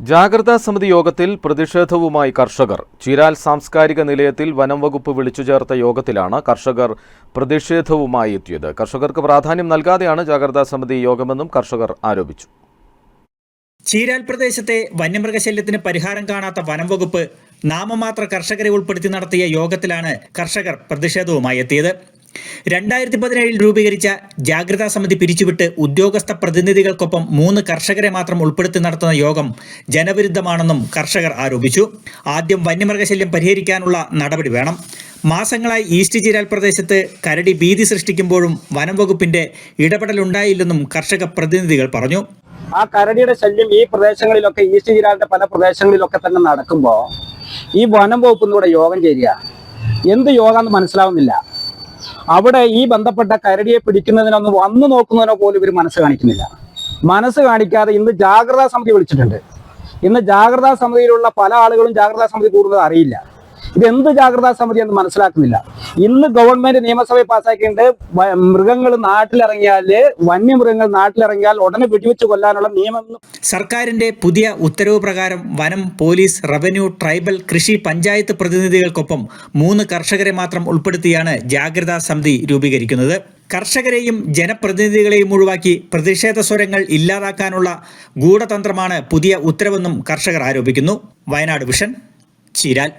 ജാഗ്രതാ സമിതി യോഗത്തിൽ പ്രതിഷേധവുമായി കർഷകർ. ചിരാൽ സാംസ്കാരിക നിലയത്തിൽ വനംവകുപ്പ് വിളിച്ചു ചേർത്ത യോഗത്തിലാണ് കർഷകർ പ്രതിഷേധവുമായി എത്തിയത്. കർഷകർക്ക് പ്രാധാന്യം നൽകാതെയാണ് ജാഗ്രതാ സമിതി യോഗമെന്നും കർഷകർ ആരോപിച്ചു. ചീരാൽ പ്രദേശത്തെ വന്യമൃഗശല്യത്തിന് പരിഹാരം കാണാത്ത വനംവകുപ്പ് നാമമാത്ര കർഷകരെ ഉൾപ്പെടുത്തി നടത്തിയ യോഗത്തിലാണ് കർഷകർ പ്രതിഷേധവുമായി എത്തിയത്. രണ്ടായിരത്തി പതിനേഴിൽ രൂപീകരിച്ച ജാഗ്രതാ സമിതി പിരിച്ചുവിട്ട് ഉദ്യോഗസ്ഥ പ്രതിനിധികൾക്കൊപ്പം മൂന്ന് കർഷകരെ മാത്രം ഉൾപ്പെടുത്തി നടത്തുന്ന യോഗം ജനവിരുദ്ധമാണെന്നും കർഷകർ ആരോപിച്ചു. ആദ്യം വന്യമൃഗശല്യം പരിഹരിക്കാനുള്ള നടപടി വേണം. മാസങ്ങളായി ഈസ്റ്റ് ചീരാൽ പ്രദേശത്ത് കരടി ഭീതി സൃഷ്ടിക്കുമ്പോഴും വനം വകുപ്പിന്റെ ഇടപെടലുണ്ടായില്ലെന്നും കർഷക പ്രതിനിധികൾ പറഞ്ഞു. ആ കരടിയുടെ ശല്യം ഈ പ്രദേശങ്ങളിലൊക്കെ ഈസ്റ്റ് ചിരാലിന്റെ പല പ്രദേശങ്ങളിലൊക്കെ തന്നെ നടക്കുമ്പോൾ ഈ വനം വകുപ്പിലൂടെ യോഗം ചേരുക. എന്ത് യോഗം എന്ന് മനസ്സിലാവുന്നില്ല. അവിടെ ഈ ബന്ധപ്പെട്ട കരടിയെ പിടിക്കുന്നതിനൊന്ന് വന്നു നോക്കുന്നതിനോ പോലും ഇവർ മനസ്സ് കാണിക്കുന്നില്ല. മനസ്സ് കാണിക്കാതെ ഇന്ന് ജാഗ്രതാ സമിതി വിളിച്ചിട്ടുണ്ട്. ഇന്ന് ജാഗ്രതാ സമിതിയിലുള്ള പല ആളുകളും ജാഗ്രതാ സമിതി കൂടുന്നത് അറിയില്ല. ഇത് എന്ത് ജാഗ്രതാ സമിതി എന്ന് മനസ്സിലാക്കുന്നില്ല. ഇന്ന് ഗവൺമെന്റ് നിയമസഭയിൽ പാസ്സാക്കിയിട്ടുണ്ട് മൃഗങ്ങൾ നാട്ടിലിറങ്ങിയാൽ വന്യമൃഗങ്ങൾ നാട്ടിലിറങ്ങിയാൽ ഉടനെ വെടിവെച്ച് കൊല്ലാനുള്ള നിയമം സർക്കാരിന്റെ പുതിയ ഉത്തരവ് പ്രകാരം വനം പോലീസ് റവന്യൂ ട്രൈബൽ കൃഷി പഞ്ചായത്ത് പ്രതിനിധികൾക്കൊപ്പം മൂന്ന് കർഷകരെ മാത്രം ഉൾപ്പെടുത്തിയാണ് ജാഗ്രതാ സമിതി രൂപീകരിക്കുന്നത്. കർഷകരെയും ജനപ്രതിനിധികളെയും ഒഴിവാക്കി പ്രതിഷേധ സ്വരങ്ങൾ ഇല്ലാതാക്കാനുള്ള ഗൂഢതന്ത്രമാണ് പുതിയ ഉത്തരവെന്നും കർഷകർ ആരോപിക്കുന്നു. വയനാട് വിഷൻ ചീരാൽ.